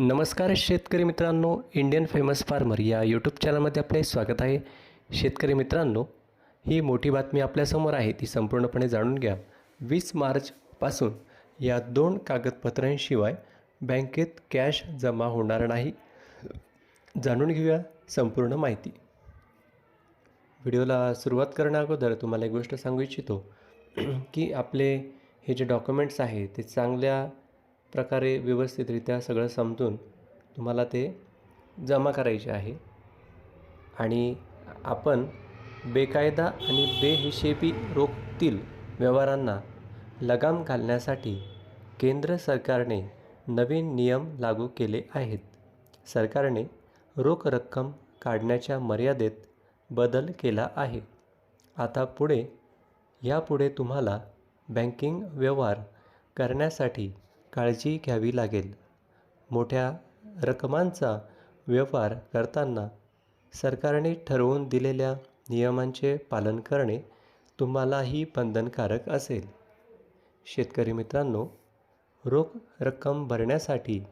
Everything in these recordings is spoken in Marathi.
नमस्कार शेतकरी मित्रांनो इंडियन फेमस फार्मर या यूट्यूब चॅनलमध्ये आपले स्वागत आहे. शेतकरी मित्रांनो ही मोठी बातमी आपल्यासमोर आहे ती संपूर्णपणे जाणून घ्या. वीस मार्चपासून या दोन कागदपत्रांशिवाय बँकेत कॅश जमा होणार नाही. जाणून घेऊया संपूर्ण माहिती. व्हिडिओला सुरुवात करण्या अगोदर तुम्हाला एक गोष्ट सांगू इच्छितो की आपले हे जे डॉक्युमेंट्स आहे ते चांगल्या प्रकारे व्यवस्थितरित्या सगळं समजून तुम्हाला ते जमा करायचे आहे. आणि आपण बेकायदा आणि बेहिशेबी रोखतील व्यवहारांना लगाम घालण्यासाठी केंद्र सरकारने नवीन नियम लागू केले आहेत. सरकारने रोख रक्कम काढण्याच्या मर्यादेत बदल केला आहे. आता पुढे यापुढे तुम्हाला बँकिंग व्यवहार करण्यासाठी काळजी घ्यावी लागेल. मोठ्या रकमांचा व्यवहार करताना सरकारने ठरवून दिलेल्या नियमांचे पालन करणे तुम्हालाही बंधनकारक असेल. शेतकरी मित्रांनो रोख रक्कम भरण्यासाठी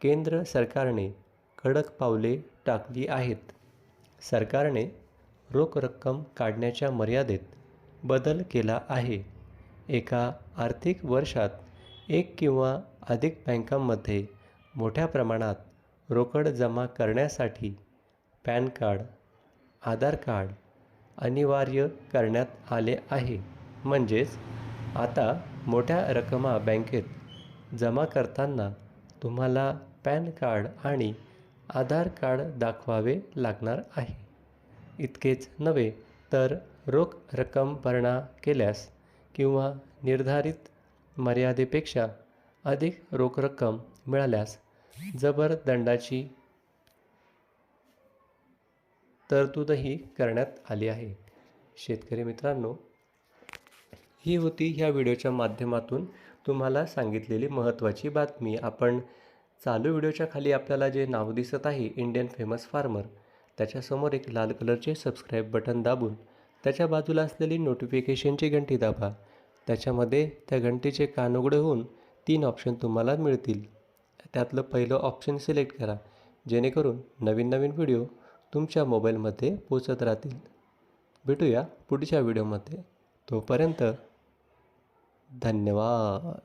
केंद्र सरकारने कडक पावले टाकली आहेत. सरकारने रोख रक्कम काढण्याच्या मर्यादेत बदल केला आहे. एका आर्थिक वर्षात एक किंवा अधिक बँकांमध्ये मोठ्या प्रमाणात रोकड जमा करण्यासाठी पॅन कार्ड आधार कार्ड अनिवार्य करण्यात आले आहे. म्हणजेच आता मोठ्या रकमा बँकेत जमा करताना तुम्हाला पॅन कार्ड आणि आधार कार्ड दाखवावे लागणार आहे. इतकेच नव्हे तर रोख रक्कम भरणा केल्यास किंवा निर्धारित मर्यादेपेक्षा अधिक रोख रक्कम मिळाल्यास जबर दंडाची तरतूदही करण्यात आली आहे. शेतकरी मित्रांनो ही होती ह्या व्हिडिओच्या माध्यमातून तुम्हाला सांगितलेली महत्त्वाची बातमी. आपण चालू व्हिडिओच्या खाली आपल्याला जे नाव दिसत आहे इंडियन फेमस फार्मर त्याच्यासमोर एक लाल कलरचे सबस्क्राईब बटन दाबून त्याच्या बाजूला असलेली नोटिफिकेशनची घंटी दाबा. त्याच्यामध्ये त्या घंटीचे कान उघडे होऊन तीन ऑप्शन तुम्हाला मिळतील. त्यातलं पहिलं ऑप्शन सिलेक्ट करा जेणेकरून नवीन नवीन व्हिडिओ तुमच्या मोबाईलमध्ये पोचत राहतील. भेटूया पुढच्या व्हिडिओमध्ये तोपर्यंत धन्यवाद.